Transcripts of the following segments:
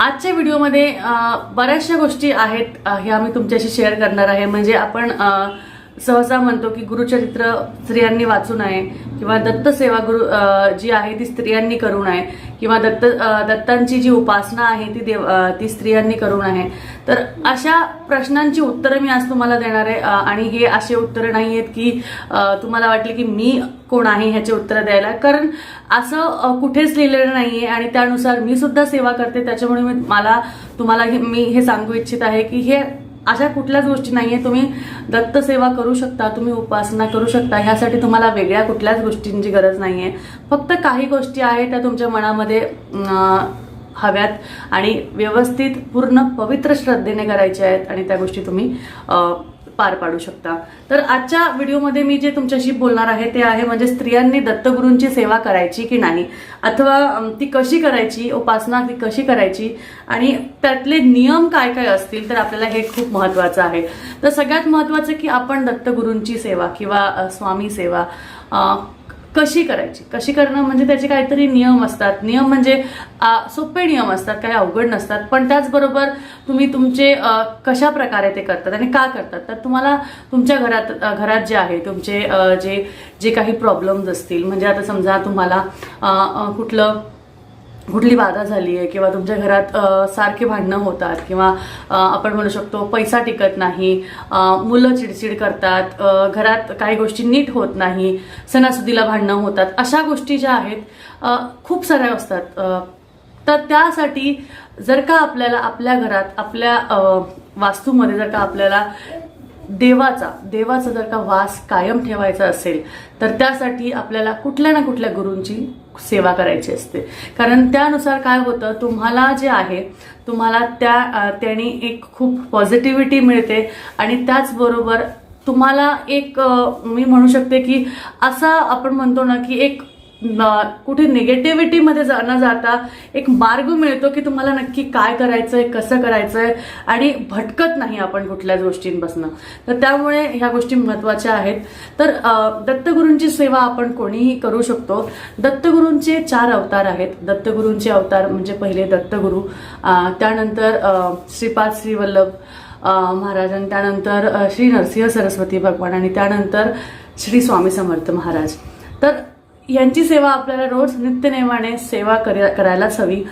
आजच्या व्हिडिओमध्ये बऱ्याचशा गोष्टी आहेत ह्या मी तुमच्याशी शेअर करणार आहे. म्हणजे आपण सहसा म्हणतो की गुरुचरित्र स्त्रियांनी वाचू नये किंवा दत्त सेवा गुरु जी आहे ती स्त्रियांनी करू नये किंवा दत्त दत्तांची जी उपासना आहे ती देव ती स्त्रियांनी करू नये. तर अशा प्रश्नांची उत्तरं मी आज तुम्हाला देणार आहे आणि हे असे उत्तरं नाही आहेत की तुम्हाला वाटले की मी कोण आहे ह्याचे उत्तरं द्यायला. कारण असं कुठेच लिहिलेलं नाही आहे आणि त्यानुसार मी सुद्धा सेवा करते. त्याच्यामुळे मी मला तुम्हाला हे- मी हे सांगू इच्छित आहे की हे अशा कुठल्याच गोष्टी नाहीये. तुम्ही दत्तसेवा करू शकता तुम्ही उपासना करू शकता. ह्यासाठी तुम्हाला वेगळ्या कुठल्याच गोष्टींची गरज नाहीये. फक्त काही गोष्टी आहेत त्या तुमच्या मनामध्ये हव्यात आणि व्यवस्थित पूर्ण पवित्र श्रद्धेने करायच्या आहेत आणि त्या गोष्टी तुम्ही पार पाडू शकता. तर आजच्या व्हिडिओमध्ये मी जे तुमच्याशी बोलणार आहे ते आहे म्हणजे स्त्रियांनी दत्तगुरूंची सेवा करायची की नाही? अथवा ती कशी करायची? उपासना ती कशी करायची? आणि त्यातले नियम काय काय असतील तर आपल्याला हे खूप महत्वाचं आहे. तर सगळ्यात महत्वाचं की आपण दत्तगुरूंची सेवा किंवा स्वामी सेवा कशी करायची? कशी करणं म्हणजे त्याचे काहीतरी नियम असतात. नियम म्हणजे आ, सोपे नियम असतात काही अवघड नसतात. पण त्याचबरोबर तुम्ही तुमचे कशा प्रकारे ते करतात आणि का करतात? तर तुम्हाला तुमच्या घरात घरात जे आहे तुमचे जे जे काही प्रॉब्लेम्स असतील म्हणजे आता समजा तुम्हाला कुठलं कुठली बाधा झाली आहे किंवा तुमच्या घरात सारखे भांडणं होतात किंवा आपण म्हणू शकतो पैसा टिकत नाही मुलं चिडचिड करतात घरात काही गोष्टी नीट होत नाही सणासुदीला भांडणं होतात अशा गोष्टी ज्या आहेत खूप साऱ्या असतात. तर त्यासाठी जर का आपल्याला आपल्या घरात आपल्या वास्तूमध्ये जर का आपल्याला देवाचा देवाचा जर का वास कायम ठेवायचा असेल तर त्यासाठी आपल्याला कुठल्या ना कुठल्या गुरूंची सेवा करायची असते. कारण त्यानुसार काय होतं तुम्हाला जे आहे तुम्हाला त्या अ, त्याने एक खूप पॉझिटिव्हिटी मिळते आणि त्याचबरोबर तुम्हाला एक मी म्हणू शकते की असा आपण म्हणतो ना की एक कुठे निगेटिव्हिटीमध्ये जा- न जाता एक मार्ग मिळतो की तुम्हाला नक्की काय करायचं आहे कसं करायचं आहे आणि भटकत नाही आपण कुठल्याच गोष्टींपासून. तर त्यामुळे ह्या गोष्टी महत्त्वाच्या आहेत. तर दत्तगुरूंची सेवा आपण कोणीही करू शकतो. दत्तगुरूंचे चार अवतार आहेत. दत्तगुरूंचे अवतार म्हणजे पहिले दत्तगुरू त्यानंतर श्रीपाद श्रीवल्लभ महाराज आणि त्यानंतर श्री नरसिंह सरस्वती भगवान आणि त्यानंतर श्री स्वामी समर्थ महाराज. तर यांची सेवा आपल्याला रोज नित्यनेमाने सेवा करायलाच हवी.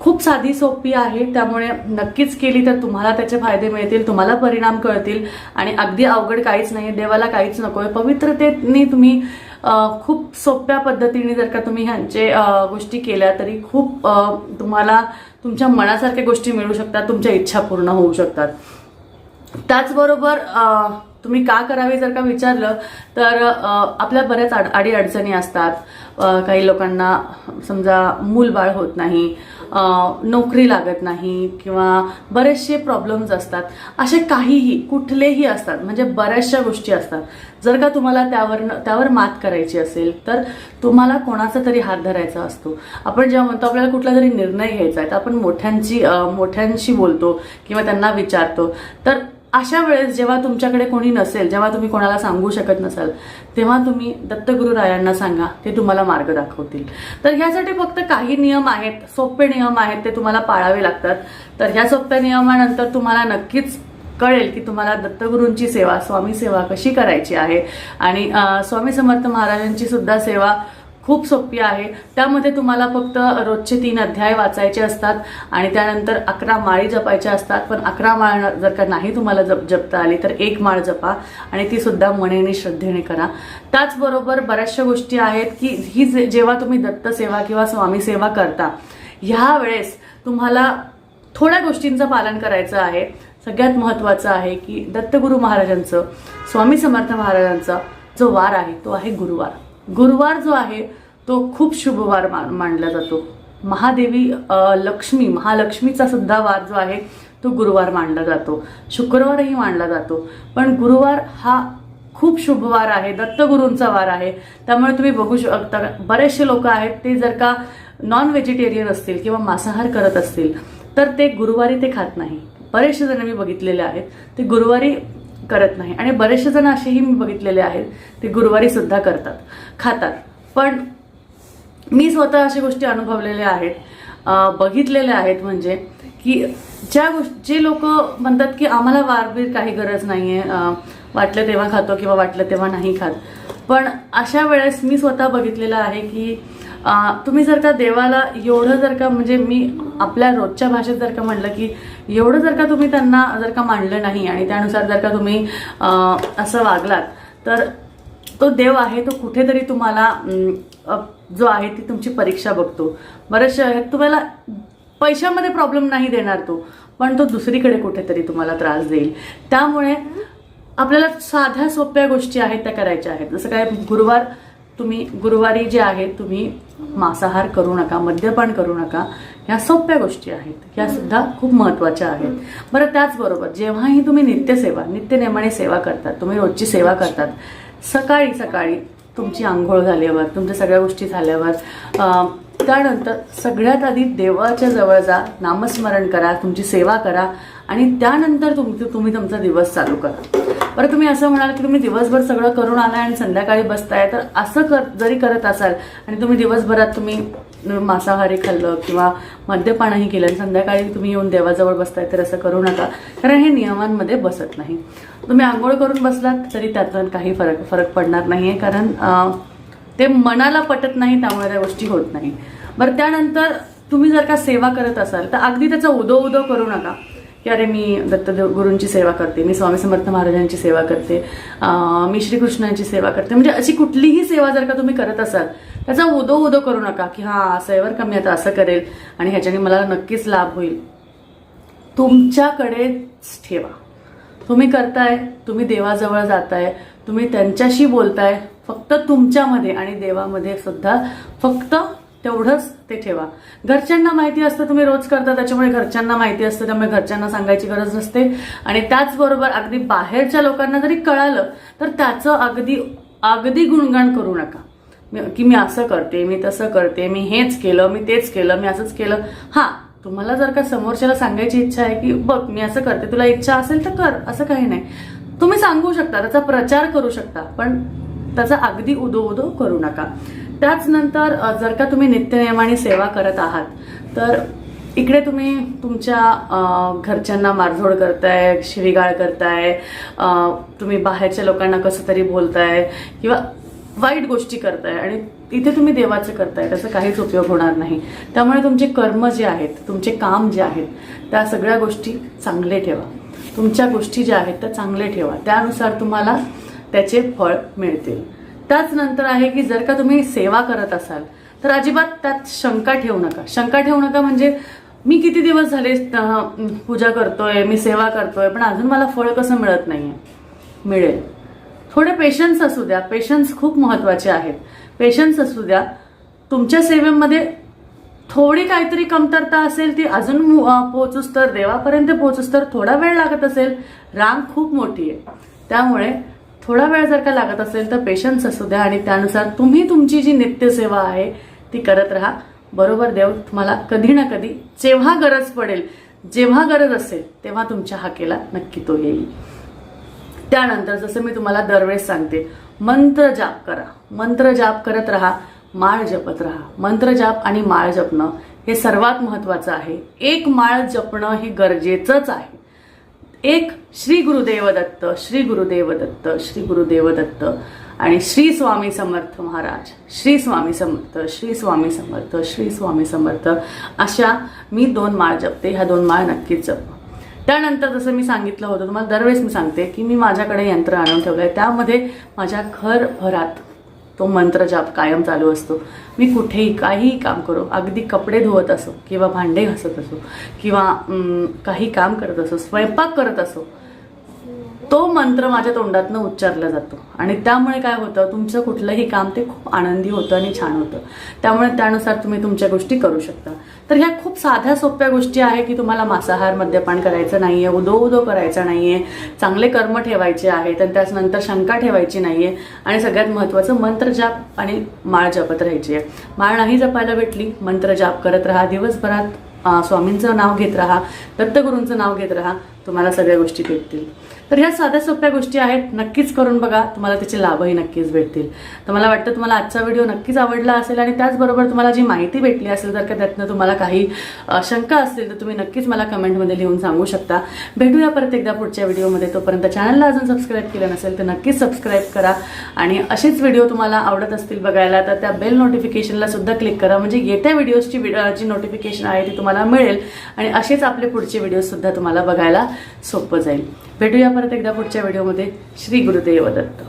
खूप साधी सोपी आहे त्यामुळे नक्कीच केली तर तुम्हाला त्याचे फायदे मिळतील तुम्हाला परिणाम कळतील आणि अगदी अवघड काहीच नाही देवाला काहीच नको आहे पवित्रतेने तुम्ही खूप सोप्या पद्धतीने जर का तुम्ही ह्यांचे गोष्टी केल्या तरी खूप तुम्हाला तुमच्या मनासारख्या गोष्टी मिळू शकतात तुमच्या इच्छा पूर्ण होऊ शकतात. त्याचबरोबर तुम्ही का करावे जर का विचारलं तर आपल्या बऱ्याच आड आडी अडचणी असतात. काही लोकांना समजा मूलबाळ होत नाही नोकरी लागत नाही किंवा बरेचसे प्रॉब्लेम्स असतात. असे काहीही कुठलेही असतात म्हणजे बऱ्याचशा गोष्टी असतात. जर का तुम्हाला त्यावर त्यावर मात करायची असेल तर तुम्हाला कोणाचा तरी हात धरायचा असतो. आपण जेव्हा म्हणतो आपल्याला कुठला तरी निर्णय घ्यायचा आहे तर आपण मोठ्यांची मोठ्यांशी बोलतो किंवा त्यांना विचारतो. तर अशा वेळेस जेव्हा तुमच्याकडे कोणी नसेल जेव्हा तुम्ही कोणाला सांगू शकत नसाल तेव्हा तुम्ही दत्तगुरु रायांना सांगा ते तुम्हाला मार्ग दाखवतील. तर ह्यासाठी फक्त काही नियम आहेत सोपे नियम आहेत ते तुम्हाला पाळावे लागतात. तर ह्या सोप्या नियमानंतर तुम्हाला नक्कीच कळेल की तुम्हाला दत्तगुरूंची सेवा स्वामी सेवा कशी करायची आहे. आणि स्वामी समर्थ महाराजांची सुद्धा सेवा खूप सोपी आहे. त्यामध्ये तुम्हाला फक्त रोजचे तीन अध्याय वाचायचे असतात आणि त्यानंतर अकरा माळी जपायच्या असतात. पण अकरा माळ जर का नाही तुम्हाला जप जपता आली तर एक माळ जपा आणि ती सुद्धा मनेने श्रद्धेने करा. त्याचबरोबर बऱ्याचशा गोष्टी आहेत की ही जे- जेव्हा तुम्ही दत्त सेवा किंवा स्वामी सेवा करता ह्या वेळेस तुम्हाला थोड्या गोष्टींचं पालन करायचं आहे. सगळ्यात महत्वाचं आहे की दत्तगुरू महाराजांचं स्वामी समर्थ महाराजांचा जो वार आहे तो आहे गुरुवार. गुरुवार जो आहे तो खूप शुभवार मान मानला जातो. महादेवी लक्ष्मी महालक्ष्मीचा सुद्धा वार जो आहे तो गुरुवार मानला जातो. शुक्रवारही मानला जातो. पण गुरुवार हा खूप शुभ वार आहे दत्तगुरूंचा वार आहे. त्यामुळे तुम्ही बघू शकता बरेचसे लोक आहेत ते जर का नॉन व्हेजिटेरियन असतील किंवा मांसाहार करत असतील तर ते गुरुवारी ते खात नाही. बरेचसे जण मी बघितलेले आहेत ते गुरुवारी करत नाही. आणि बरेचसे जण असेही मी बघितलेले आहेत. ते गुरुवारी सुद्धा करतात. खातात. पण मी स्वतः अशा गोष्टी अनुभवलेल्या आहेत. बघितलेल्या आहेत म्हणजे की ज्या गोष्टी जे लोक म्हणतात की आम्हाला वारबीर काही गरज नाही आहे वाटलं तेव्हा खातो किंवा वाटलं तेव्हा नाही खात. पण अशा वेळेस मी स्वतः बघितलेलं आहे की तुम्ही जर का देवाला एवढं जर का म्हणजे मी आपल्या रोजच्या भाषेत जर का म्हणलं की एवढं जर का तुम्ही त्यांना जर का मांडलं नाही आणि त्यानुसार जर का तुम्ही असं वागलात तर तो देव आहे तो कुठेतरी तुम्हाला जो आहे ती तुमची परीक्षा बघतो. बरेचसे आहेत तुम्हाला पैशामध्ये प्रॉब्लेम नाही देणार तो पण तो दुसरीकडे कुठेतरी तुम्हाला त्रास देईल. त्यामुळे आपल्याला साध्या सोप्या गोष्टी आहेत त्या करायच्या आहेत. जसं काय गुरुवार तुम्ही गुरुवारी जे आहे तुम्ही मांसाहार करू नका मद्यपान करू नका ह्या सोप्या गोष्टी आहेत. ह्या सुद्धा खूप महत्त्वाच्या आहेत. बरं त्याचबरोबर जेव्हाही तुम्ही नित्यसेवा नित्यनेमाने सेवा करतात तुम्ही रोजची सेवा करतात सकाळी सकाळी तुमची आंघोळ झाल्यावर तुमच्या सगळ्या गोष्टी झाल्यावर त्यानंतर सगळ्यात आधी देवाच्या जवळ जा नामस्मरण करा तुमची सेवा करा आणि त्यानंतर तुम तुम्ही तुमचा दिवस चालू करा. बरं तुम्ही असं म्हणाल की तुम्ही दिवसभर सगळं करून आलाय आणि संध्याकाळी बसताय तर असं कर जरी करत असाल आणि तुम्ही दिवसभरात तुम्ही मांसाहारी खाल्लं किंवा मद्यपानही केलं आणि संध्याकाळी तुम्ही येऊन देवाजवळ बसताय तर असं करू नका. कारण हे नियमांमध्ये बसत नाही. तुम्ही आंघोळ करून बसलात तरी त्यातून काही फरक फरक पडणार नाही आहे कारण ते मनाला पटत नाही त्यामुळे त्या गोष्टी होत नाही. बरं त्यानंतर तुम्ही जर का सेवा करत असाल तर अगदी त्याचा उदो उदो करू नका. की अरे मी दत्तदेव गुरूंची सेवा करते मी स्वामी समर्थ महाराजांची सेवा करते मी श्रीकृष्णांची सेवा करते. म्हणजे अशी कुठलीही सेवा जर का तुम्ही करत असाल त्याचा उदो उदो करू नका की हा असं एवर कमी आता असं करेल आणि ह्याच्याने मला नक्कीच लाभ होईल. तुमच्याकडेच ठेवा. तुम्ही करताय तुम्ही देवाजवळ जाताय तुम्ही त्यांच्याशी बोलताय फक्त तुमच्यामध्ये आणि देवामध्ये सुद्धा फक्त तेवढंच ते ठेवा. घरच्यांना माहिती असतं तुम्ही रोज करता त्याच्यामुळे घरच्यांना माहिती असतं त्यामुळे घरच्यांना सांगायची गरज नसते. आणि त्याचबरोबर अगदी बाहेरच्या लोकांना जरी कळालं तर त्याचं अगदी अगदी गुणगाण करू नका. की मी असं करते मी तसं करते मी हेच केलं मी तेच केलं मी असंच केलं. हा तुम्हाला जर का समोरच्याला सांगायची इच्छा आहे की बघ मी असं करते तुला इच्छा असेल तर कर असं काही नाही. तुम्ही सांगू शकता त्याचा प्रचार करू शकता पण त्याचा अगदी उदो उदो करू नका. त्याच नंतर जर का तुम्ही नित्यनियमाने सेवा करत आहात तर इकडे तुम्ही तुमच्या घरच्यांना मारझोड करताय शिवीगाळ करताय तुम्ही बाहेरच्या लोकांना कसं तरी बोलताय किंवा वाईट गोष्टी करताय आणि इथे तुम्ही देवाचं करताय त्याचा काहीच उपयोग होणार नाही. त्यामुळे तुमचे कर्म जे आहेत तुमचे काम जे आहेत त्या सगळ्या गोष्टी चांगले ठेवा. तुमच्या गोष्टी ज्या आहेत त्या चांगले ठेवा. त्यानुसार तुम्हाला त्याचे फळ मिळतील. त्याच नंतर आहे की जर का तुम्ही सेवा करत असाल तर अजिबात त्यात शंका ठेवू नका. शंका ठेवू नका म्हणजे मी किती दिवस झाले पूजा करतोय मी सेवा करतोय पण अजून मला फळ कसं मिळत नाहीये. मिळेल. थोडे पेशन्स असू द्या. पेशन्स खूप महत्त्वाचे आहेत. पेशन्स असू द्या. तुमच्या सेवेमध्ये थोडी काहीतरी कमतरता असेल ती अजून पोहोचूस तर देवापर्यंत पोहोचूस तर थोडा वेळ लागत असेल. रांग खूप मोठी आहे. त्यामुळे थोडा वेळ जर का लागत असेल तर पेशन्स असू द्या आणि त्यानुसार तुम्ही तुमची जी नित्यसेवा आहे ती करत राहा. बरोबर देव तुम्हाला कधी ना कधी जेव्हा गरज पडेल जेव्हा गरज असेल तेव्हा तुमच्या हाकेला नक्की तो येईल. त्यानंतर जसं मी तुम्हाला दरवेळेस सांगते मंत्र जाप करा. मंत्र जाप करत राहा माळ जपत राहा. मंत्र जाप आणि माळ जपणं हे सर्वात महत्वाचं आहे. एक माळ जपणं हे गरजेचंच आहे. एक श्री गुरुदेव दत्त श्री गुरुदेव दत्त श्री गुरुदेव दत्त आणि श्री स्वामी समर्थ महाराज श्री स्वामी समर्थ श्री स्वामी समर्थ श्री स्वामी समर्थ. अशा मी दोन माळ जपते ह्या दोन माळ नक्कीच जप. त्यानंतर जसं मी सांगितलं होतं तुम्हाला दरवेळेस मी सांगते की मी माझ्याकडे यंत्र आणून ठेवलं आहे त्यामध्ये माझ्या घरभरात तो मंत्र जाप कायम चालू असतो. मी कुठेही काहीही काम करू अगदी कपडे धुवत असो किंवा भांडे घासत असो किंवा काही काम करत असो स्वयंपाक करत असो तो मंत्र माझ्या तोंडातनं उच्चारला जातो. आणि त्यामुळे काय होतं तुमचं कुठलंही काम ते खूप आनंदी होतं आणि छान होतं. त्यामुळे त्यानुसार तुम्ही तुमच्या गोष्टी करू शकता. तर ह्या खूप साध्या सोप्या गोष्टी आहे की तुम्हाला मांसाहार मद्यपान करायचं नाही आहे उदो उदो करायचा आहे चांगले कर्म ठेवायचे आहेत आणि त्याच्यानंतर शंका ठेवायची नाही आहे आणि सगळ्यात महत्त्वाचं मंत्र जाप आणि माळ जपत राहायची. आहे माळ नाही जपायला भेटली मंत्र जाप करत राहा. दिवसभरात स्वामींचं नाव घेत राहा दत्तगुरूंचं नाव घेत राहा. तुम्हाला सगळ्या गोष्टी भेटतील. तर ह्या साध्या सोप्या गोष्टी आहेत. नक्कीच करून बघा. तुम्हाला त्याचे लाभही नक्कीच भेटतील. तर मला वाटतं तुम्हाला आजचा व्हिडिओ नक्कीच आवडला असेल आणि त्याचबरोबर तुम्हाला जी माहिती भेटली असेल तर का त्यातनं तुम्हाला काही शंका असतील तर तुम्ही नक्कीच मला कमेंटमध्ये लिहून सांगू शकता. भेटूया परत एकदा पुढच्या व्हिडिओमध्ये. तोपर्यंत चॅनलला अजून सबस्क्राईब केलं नसेल तर नक्कीच सबस्क्राईब करा. आणि असेच व्हिडिओ तुम्हाला आवडत असतील बघायला तर त्या बेल नोटिफिकेशनला सुद्धा क्लिक करा. म्हणजे येत्या व्हिडिओजची वि- जी नोटिफिकेशन आहे ती तुम्हाला मिळेल. आणि असेच आपले पुढचे व्हिडिओ सुद्धा तुम्हाला बघायला सोपं जाईल. भेटूया परत एकदा पुढच्या व्हिडिओमध्ये. श्री गुरुदेव दत्त.